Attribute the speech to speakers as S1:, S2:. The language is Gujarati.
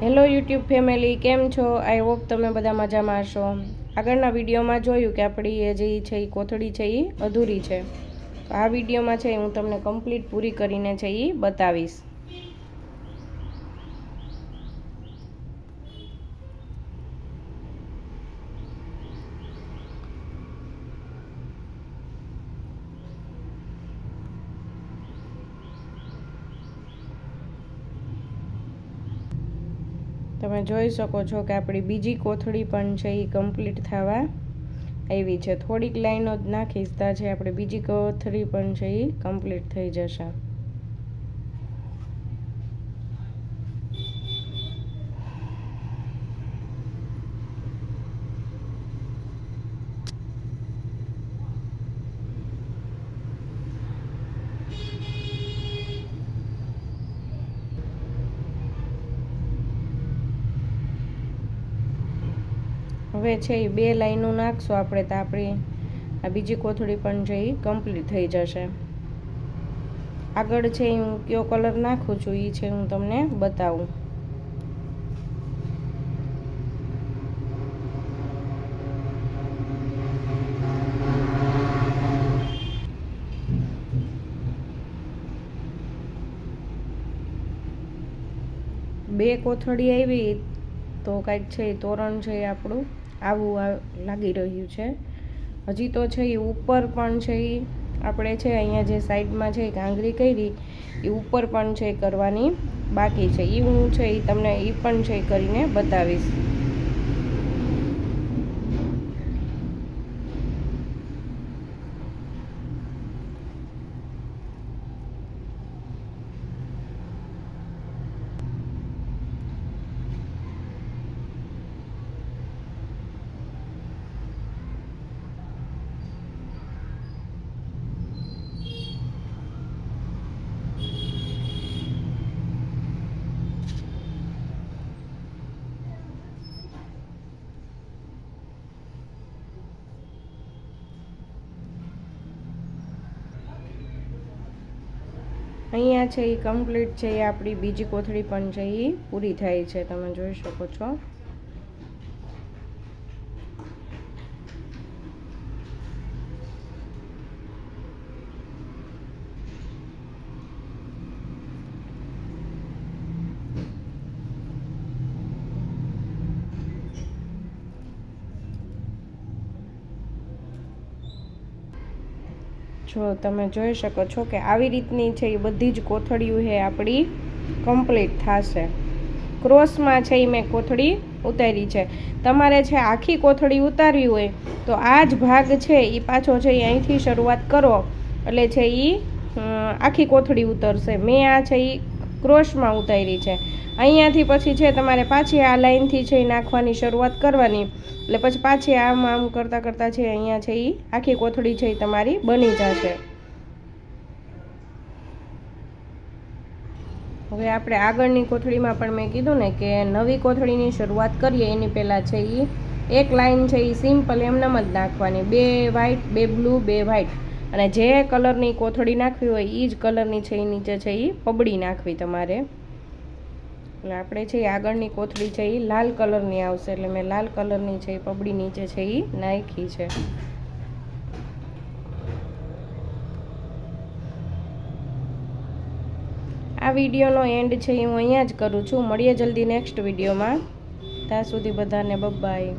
S1: હેલો યુટ્યુબ ફેમિલી, કેમ છો? આઈ હોપ તમે બધા મજામાં હશો. આગળના વિડીયોમાં જોયું કે આપણી એ જે છે એ કોથળી છે એ અધૂરી છે. આ વિડીયોમાં છે હું તમને કમ્પ્લીટ પૂરી કરીને છે એ બતાવીશ. તમે જોઈ શકો છો કે આપણી બીજી કોથળી પણ છે એ કમ્પ્લીટ થવા આવી છે. થોડીક લાઈનો જ નાખીશ ત્યાં છે. આપણે બીજી કોથળી પણ છે એ કમ્પ્લીટ થઈ જશે. હવે છે એ બે લાઈનો નાખશું આપણે તો આપણી આ બીજી કોથળી પણ છે એ કમ્પ્લીટ થઈ જશે. આગળ છે હું કયો કલર નાખું છું એ છે હું તમને બતાવું. બે કોથળી આવી, તો કાંઈક છે તોરણ છે આપણું. આવું લાગી રહ્યું છે. હજી તો છે એ ઉપર પણ છે એ આપણે છે અહીંયા જે સાઈડમાં છે કાંગરી કરી, એ ઉપર પણ છે કરવાની બાકી છે. એ હું છે એ તમને એ પણ છે કરીને બતાવીશ. અહીંયા છે એ કમ્પ્લીટ છે એ આપણી બીજી કોથળી પણ છે એ પૂરી થાય છે, તમે જોઈ શકો છો. જો તમે જોઈ શકો છો કે આવી રીતની છે એ બધી જ કોથળીઓ છે આપણી કમ્પ્લીટ થશે. ક્રોસમાં છે એ મેં કોથળી ઉતારી છે. તમારે છે આખી કોથળી ઉતારવી હોય તો આ જ ભાગ છે એ પાછો છે એ અહીંથી શરૂઆત કરો. એટલે છે એ આખી કોથળી ઉતરશે. મેં આ છે એ ક્રોસમાં ઉતારી છે. અહીંયાથી પછી છે તમારે પાછી આ લાઇનથી છે એ નાખવાની શરૂઆત કરવાની. એટલે પછી પાછી આમ આમ કરતાં કરતાં છે અહીંયા છે એ આખી કોથળી છે એ તમારી બની જશે. હવે આપણે આગળની કોથળીમાં પણ મેં કીધું ને કે નવી કોથળીની શરૂઆત કરીએ, એની પહેલાં છે એ એક લાઇન છે એ સિમ્પલ એમનામ જ નાખવાની. બે વ્હાઇટ બે બ્લુ બે વ્હાઈટ અને જે કલરની કોથળી નાખવી હોય એ જ કલરની છે એ નીચે છે એ પબડી નાખવી તમારે. એટલે આપણે છે એ આગળની કોથળી છે એ લાલ કલરની આવશે, એટલે મેં લાલ કલરની છે એ પબડી નીચે છે એ નાખી છે. આ વિડીયોનો એન્ડ છે એ હું અહીંયા જ કરું છું. મળીએ જલ્દી નેક્સ્ટ વિડીયોમાં. ત્યાં સુધી બધાને બબાય